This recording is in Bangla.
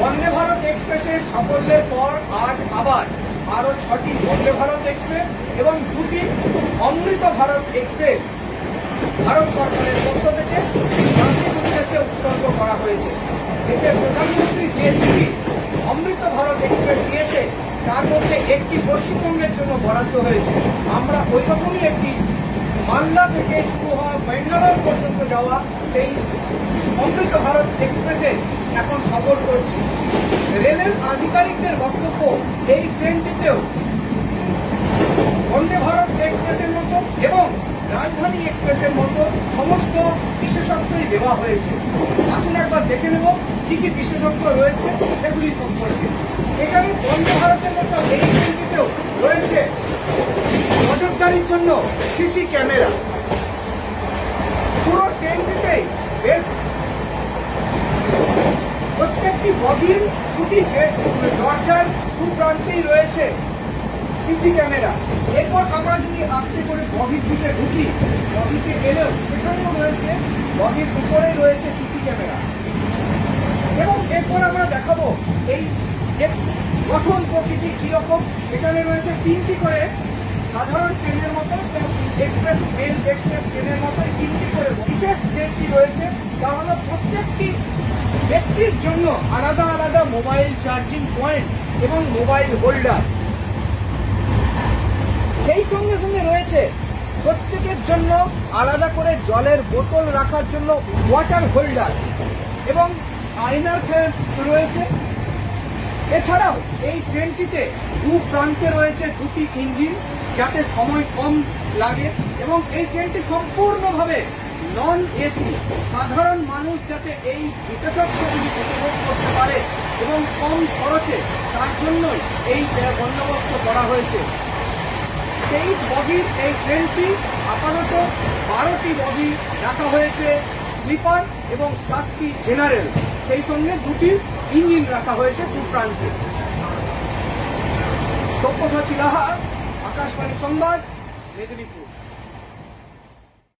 বন্দে ভারত এক্সপ্রেসের সাফল্যের পর আজ আবার আরও ছটি বন্দে ভারত এক্সপ্রেস এবং দুটি অমৃত ভারত এক্সপ্রেস ভারত সরকারের পক্ষ থেকে উদ্দেশ্যে উৎসর্গ করা হয়েছে। দেশের প্রধানমন্ত্রী যে দুটি অমৃত ভারত এক্সপ্রেস দিয়েছে তার মধ্যে একটি পশ্চিমবঙ্গের জন্য বরাদ্দ হয়েছে। আমরা ওই রকমই একটি মালদা থেকে শুরু হওয়া বেঙ্গালোর পর্যন্ত যাওয়া সেই অমৃত ভারত এক্সপ্রেসে এখন সফর করছি। রেলের আধিকারিকদের বক্তব্য, এই ট্রেনটিতেও বন্দে ভারত এক্সপ্রেসের মতো এবং রাজধানী এক্সপ্রেসের মতো সমস্ত বিশেষত্বই দেওয়া হয়েছে। আসুন একবার দেখে নেব কী কী বিশেষত্ব রয়েছে সেগুলি সম্পর্কে। এখানে বন্দে ভারতের মতো এই ট্রেনটিতেও রয়েছে নজরদারির জন্য সিসি ক্যামেরা পুরো ট্রেনটিতেই বেশ বগির দুটি দরজার দু প্রান্তেই রয়েছে সিসি ক্যামেরা এরপর আমরা যদি আস্তে করে বগির দিকে ঢুকি, বগিতে গেলেও সেখানেও রয়েছে, বগির উপরে রয়েছে সিসি ক্যামেরা এবং এরপর আমরা দেখাবো এই গঠন প্রকৃতি কীরকম। এখানে রয়েছে তিনটি করে সাধারণ ট্রেনের মতো এক্সপ্রেস মেল এক্সপ্রেস ট্রেনের মতো তিনটি করে বিশেষ যেটি রয়েছে। তা হলো প্রত্যেকটি ব্যক্তির জন্য আলাদা আলাদা মোবাইল চার্জিং পয়েন্ট এবং মোবাইল হোল্ডার। সেই সঙ্গে সঙ্গে রয়েছে প্রত্যেকের জন্য আলাদা করে জলের বোতল রাখার জন্য ওয়াটার হোল্ডার এবং আয়নার ফ্যান রয়েছে। এছাড়াও এই ট্রেনটিতে দু প্রান্তে রয়েছে দুটি ইঞ্জিন, যাতে সময় কম লাগে এবং এই ট্রেনটি সম্পূর্ণভাবে নন এসি সাধারণ মানুষ যাতে এই বিশেষত্বগুলি উপভোগ করতে পারে এবং কম খরচে তার জন্যই এই বন্দোবস্ত করা হয়েছে। তেইশ বগির এই ট্রেনটি আপাতত বারোটি বগি রাখা হয়েছে, স্লিপার এবং সাতটি জেনারেল। সেই সঙ্গে দুটি ইঞ্জিন রাখা হয়েছে দু প্রান্তে সব্যসাচী লাহা, আকাশবাণী সংবাদ, মেদিনীপুর।